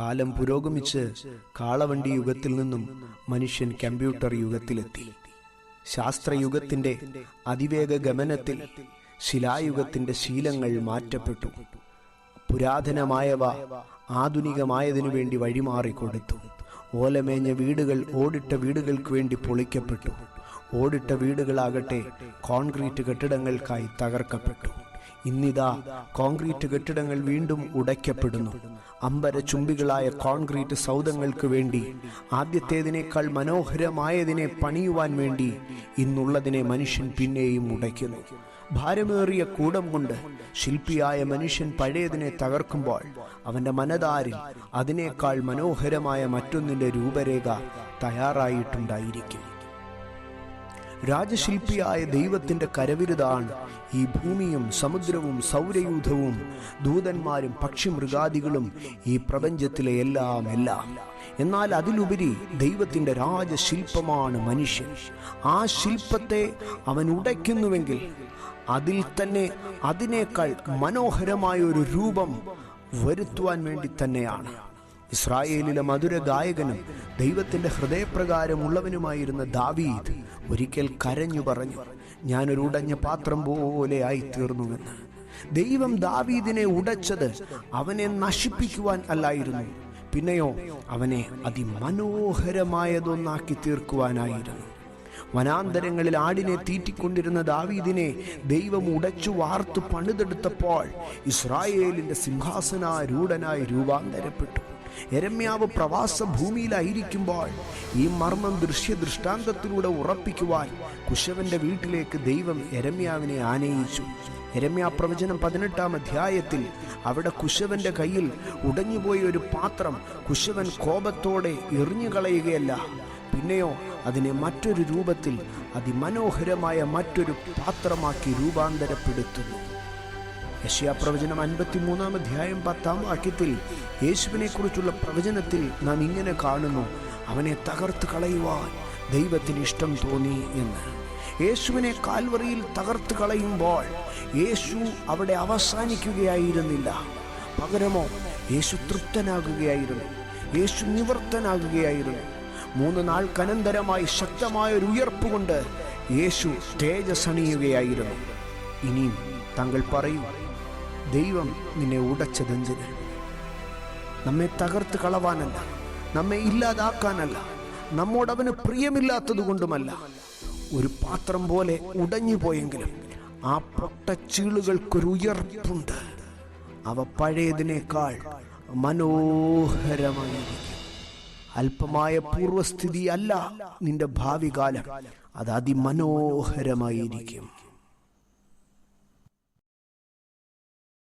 കാലം പുരോഗമിച്ച് കാളവണ്ടി യുഗത്തിൽ നിന്നും മനുഷ്യൻ കമ്പ്യൂട്ടർ യുഗത്തിലെത്തി. ശാസ്ത്രയുഗത്തിന്റെ അതിവേഗ ഗമനത്തിൽ ശിലായുഗത്തിന്റെ ശീലങ്ങൾ മാറ്റപ്പെട്ടു. പുരാതനമായവ ആധുനികമായതിനു വേണ്ടി വഴിമാറിക്കൊടുത്തു. ഓലമേഞ്ഞ വീടുകൾ ഓടിട്ട വീടുകൾക്ക് വേണ്ടി പൊളിക്കപ്പെട്ടു. ഓടിട്ട വീടുകളാകട്ടെ കോൺക്രീറ്റ് കെട്ടിടങ്ങൾക്കായി തകർക്കപ്പെട്ടു. ഇന്നിതാ കോൺക്രീറ്റ് കെട്ടിടങ്ങൾ വീണ്ടും ഉടയ്ക്കപ്പെടുന്നു. അമ്പര ചുംബികളായ കോൺക്രീറ്റ് സൗധങ്ങൾക്ക് വേണ്ടി ആദ്യത്തേതിനേക്കാൾ മനോഹരമായതിനെ പണിയുവാൻ വേണ്ടി ഇന്നുള്ളതിനെ മനുഷ്യൻ പിന്നെയും ഉടയ്ക്കുന്നു. ഭാരമേറിയ കൂടം കൊണ്ട് ശില്പിയായ മനുഷ്യൻ പഴയതിനെ തകർക്കുമ്പോൾ അവന്റെ മനതാരിൽ അതിനേക്കാൾ മനോഹരമായ മറ്റൊന്നിന്റെ രൂപരേഖ തയ്യാറായിട്ടുണ്ടായിരിക്കും. രാജശില്പിയായ ദൈവത്തിന്റെ കരവിരുതാണ്. ഈ ഭൂമിയും സമുദ്രവും സൗരയൂഥവും ദൂതന്മാരും പക്ഷിമൃഗാദികളും ഈ പ്രപഞ്ചത്തിലെ എല്ലാം എല്ലാം. എന്നാൽ അതിലുപരി ദൈവത്തിന്റെ രാജശില്പമാണ് മനുഷ്യൻ. ആ ശില്പത്തെ അവൻ ഉടയ്ക്കുന്നുവെങ്കിൽ അതിൽ തന്നെ അതിനേക്കാൾ മനോഹരമായ ഒരു രൂപം വരുത്തുവാൻ വേണ്ടി തന്നെയാണ്. ഇസ്രായേലിലെ മധുര ഗായകനും ദൈവത്തിന്റെ ഹൃദയപ്രകാരമുള്ളവനുമായിരുന്ന ദാവീദ് ഒരിക്കൽ കരഞ്ഞു പറഞ്ഞു ഞാനൊരു ഉടഞ്ഞ പാത്രം പോലെ ആയിത്തീർന്നുവെന്ന് ദൈവം ദാവീദിനെ ഉടച്ചത് അവനെ നശിപ്പിക്കുവാൻ അല്ലായിരുന്നു. പിന്നെയോ അവനെ അതിമനോഹരമായതൊന്നാക്കി തീർക്കുവാനായിരുന്നു. വനാന്തരങ്ങളിൽ ആടിനെ തീറ്റിക്കൊണ്ടിരുന്ന ദാവീദിനെ ദൈവം ഉടച്ചു വാർത്തു പണിതെടുത്തപ്പോൾ ഇസ്രായേലിന്റെ സിംഹാസനാരൂഢനായി രൂപാന്തരപ്പെട്ടു. എരമ്യാവ് പ്രവാസ ഭൂമിയിലായിരിക്കുമ്പോൾ ഈ മർമ്മം ദൃശ്യ ദൃഷ്ടാന്തത്തിലൂടെ ഉറപ്പിക്കുവാൻ കുശവന്റെ വീട്ടിലേക്ക് ദൈവം എരമ്യാവിനെ ആനയിച്ചു. എരമ്യാ പ്രവചനം പതിനെട്ടാം അധ്യായത്തിൽ അവിടെ കുശവന്റെ കയ്യിൽ ഉടഞ്ഞുപോയ ഒരു പാത്രം കുശവൻ കോപത്തോടെ എറിഞ്ഞു കളയുകയല്ല. പിന്നെയോ അതിനെ മറ്റൊരു രൂപത്തിൽ അതിമനോഹരമായ മറ്റൊരു പാത്രമാക്കി രൂപാന്തരപ്പെടുത്തുന്നു. യശ്യാപ്രവചനം അൻപത്തിമൂന്നാം അധ്യായം പത്താം വാക്യത്തിൽ യേശുവിനെ കുറിച്ചുള്ള പ്രവചനത്തിൽ നാം ഇങ്ങനെ കാണുന്നു അവനെ തകർത്ത് കളയുവാൻ ദൈവത്തിന് ഇഷ്ടം തോന്നി എന്ന്. യേശുവിനെ കാൽവറിയിൽ തകർത്ത് കളയുമ്പോൾ യേശു അവിടെ അവസാനിക്കുകയായിരുന്നില്ല. പകരമോ യേശു തൃപ്തനാകുകയായിരുന്നു യേശു നിവർത്തനാകുകയായിരുന്നു. മൂന്ന് നാൾക്കനന്തരമായി ശക്തമായ ഒരു ഉയർപ്പ് കൊണ്ട് യേശു തേജസ് അണിയുകയായിരുന്നു ഇനിയും താങ്കൾ പറയൂ ദൈവം നിന്നെ ഉടച്ചതെന്തിന് നമ്മെ തകർത്ത് കളവാനല്ല നമ്മെ ഇല്ലാതാക്കാനല്ല നമ്മോടവന് പ്രിയമില്ലാത്തത് കൊണ്ടുമല്ല ഒരു പാത്രം പോലെ ഉടഞ്ഞു പോയെങ്കിലും ആ പൊട്ട പൊട്ടച്ചീളുകൾക്കൊരു ഉയർപ്പുണ്ട് അവ പഴയതിനേക്കാൾ മനോഹരമായി അല്പമായ പൂർവസ്ഥിതി അല്ല നിന്റെ ഭാവി കാലം അത് അതിമനോഹരമായിരിക്കും.